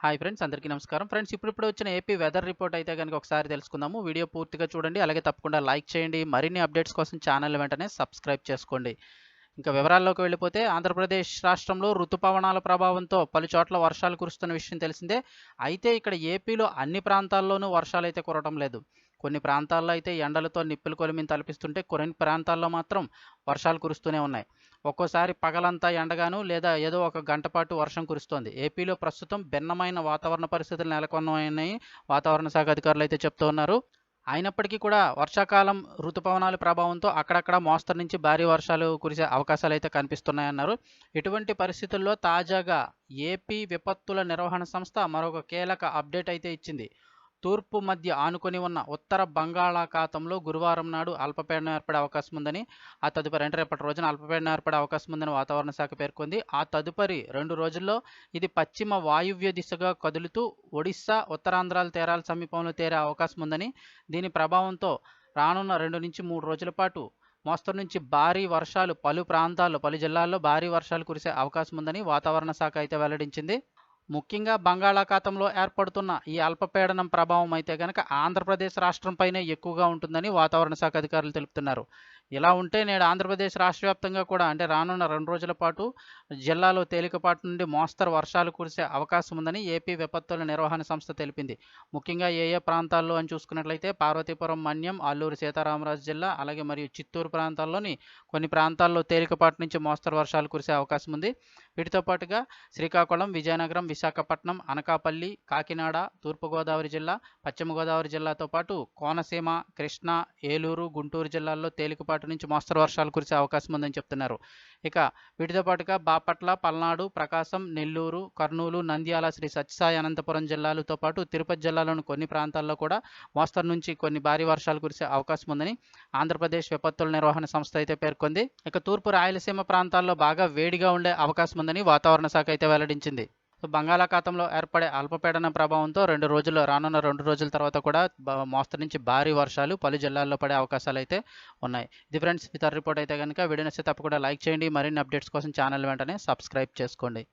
Hi friends అందరికీ నమస్కారం. Friends ఇప్పుడు వచ్చిన ఏపీ వెదర్ రిపోర్ట్ అయితే కనుక ఒకసారి తెలుసుకుందాము. వీడియో పూర్తిగా చూడండి అలాగే తప్పకుండా లైక్ చేయండి. మరిన్ని అప్డేట్స్ కోసం ఛానల్ వెంటనే సబ్స్క్రైబ్ చేసుకోండి. ఇంకా వివరాల్లోకి వెళ్ళిపోతే ఆంధ్రప్రదేశ్ రాష్ట్రంలో ఋతుపవనాల ప్రభావంతో పలు చోట్ల వర్షాలు కురుస్తున్న విషయం తెలిసిందే. అయితే ఇక్కడ ఏపీలో అన్ని ప్రాంతాల్లోనూ వర్షాలు అయితే కురవడం లేదు. కొన్ని ప్రాంతాల్లో అయితే ఎండలతో నిప్పులు కొలిమిని తలపిస్తుంటే కొన్ని ప్రాంతాల్లో మాత్రం వర్షాలు కురుస్తూనే ఉన్నాయి. ఒక్కోసారి పగలంతా ఎండగాను లేదా ఏదో ఒక గంట పాటు వర్షం కురుస్తోంది. ఏపీలో ప్రస్తుతం భిన్నమైన వాతావరణ పరిస్థితులు నెలకొన్నాయని వాతావరణ శాఖ అధికారులు అయితే చెప్తూ ఉన్నారు. అయినప్పటికీ కూడా వర్షాకాలం ఋతుపవనాల ప్రభావంతో అక్కడక్కడ మోస్తరు నుంచి భారీ వర్షాలు కురిసే అవకాశాలు అయితే కనిపిస్తున్నాయన్నారు. ఇటువంటి పరిస్థితుల్లో తాజాగా ఏపీ విపత్తుల నిర్వహణ సంస్థ మరొక కీలక అప్డేట్ అయితే ఇచ్చింది. తూర్పు మధ్య ఆనుకొని ఉన్న ఉత్తర బంగాళాఖాతంలో గురువారం నాడు అల్పపీడనం ఏర్పడే అవకాశం ఉందని ఆ తదుపరి అంటే రేపటి రోజున అల్పపీడనం ఏర్పడే అవకాశం ఉందని వాతావరణ శాఖ పేర్కొంది. ఆ తదుపరి రెండు రోజుల్లో ఇది పశ్చిమ వాయువ్య దిశగా కదులుతూ ఒడిశా ఉత్తరాంధ్రాల తీరాల సమీపంలో తేరే అవకాశం ఉందని దీని ప్రభావంతో రానున్న రెండు నుంచి మూడు రోజుల పాటు మోస్తరు నుంచి భారీ వర్షాలు పలు ప్రాంతాల్లో పలు జిల్లాల్లో భారీ వర్షాలు కురిసే అవకాశం ఉందని వాతావరణ శాఖ అయితే వెల్లడించింది. ముఖ్యంగా బంగాళాఖాతంలో ఏర్పడుతున్న ఈ అల్పపీడనం ప్రభావం అయితే కనుక ఆంధ్రప్రదేశ్ రాష్ట్రంపైనే ఎక్కువగా ఉంటుందని వాతావరణ శాఖ అధికారులు తెలుపుతున్నారు. ఇలా ఉంటే నేడు ఆంధ్రప్రదేశ్ రాష్ట్ర వ్యాప్తంగా కూడా అంటే రానున్న రెండు రోజుల పాటు జిల్లాలో తేలికపాటి నుండి మోస్తరు వర్షాలు కురిసే అవకాశం ఉందని ఏపీ విపత్తుల నిర్వహణ సంస్థ తెలిపింది. ముఖ్యంగా ఏ ఏ ప్రాంతాల్లో అని చూసుకున్నట్లయితే పార్వతీపురం మన్యం అల్లూరు సీతారామరాజు జిల్లా అలాగే మరియు చిత్తూరు ప్రాంతాల్లోని కొన్ని ప్రాంతాల్లో తేలికపాటి నుంచి మోస్తరు వర్షాలు కురిసే అవకాశం ఉంది. వీటితో పాటుగా శ్రీకాకుళం విజయనగరం విశాఖపట్నం అనకాపల్లి కాకినాడ తూర్పుగోదావరి జిల్లా పశ్చిమ గోదావరి జిల్లాతో పాటు కోనసీమ కృష్ణా ఏలూరు గుంటూరు జిల్లాల్లో తేలికపాటి నుంచి మోస్తరు వర్షాలు కురిసే అవకాశం ఉందని చెప్తున్నారు. ఇక వీటితో పాటుగా బాపట్ల పల్నాడు ప్రకాశం నెల్లూరు కర్నూలు నంద్యాల శ్రీ సత్యసాయి అనంతపురం జిల్లాలతో పాటు తిరుపతి జిల్లాలోని కొన్ని ప్రాంతాల్లో కూడా మోస్తరు నుంచి కొన్ని భారీ వర్షాలు కురిసే అవకాశం ఉందని ఆంధ్రప్రదేశ్ విపత్తుల నిర్వహణ సంస్థ అయితే పేర్కొంది. ఇక తూర్పు రాయలసీమ ప్రాంతాల్లో బాగా వేడిగా ఉండే అవకాశం ఉందని వాతావరణ శాఖ అయితే వెల్లడించింది. బంగాళాఖాతంలో ఏర్పడే అల్పపీడన ప్రభావంతో రెండు రోజులు రానున్న రెండు రోజుల తర్వాత కూడా మోస్తరు నుంచి భారీ వర్షాలు పలు జిల్లాల్లో పడే అవకాశాలు అయితే ఉన్నాయి. ఇది ఫ్రెండ్స్ ఇతర రిపోర్ట్ అయితే కనుక వీడియో నచ్చితే తప్పకుండా లైక్ చేయండి. మరిన్ని అప్డేట్స్ కోసం ఛానల్ వెంటనే సబ్స్క్రైబ్ చేసుకోండి.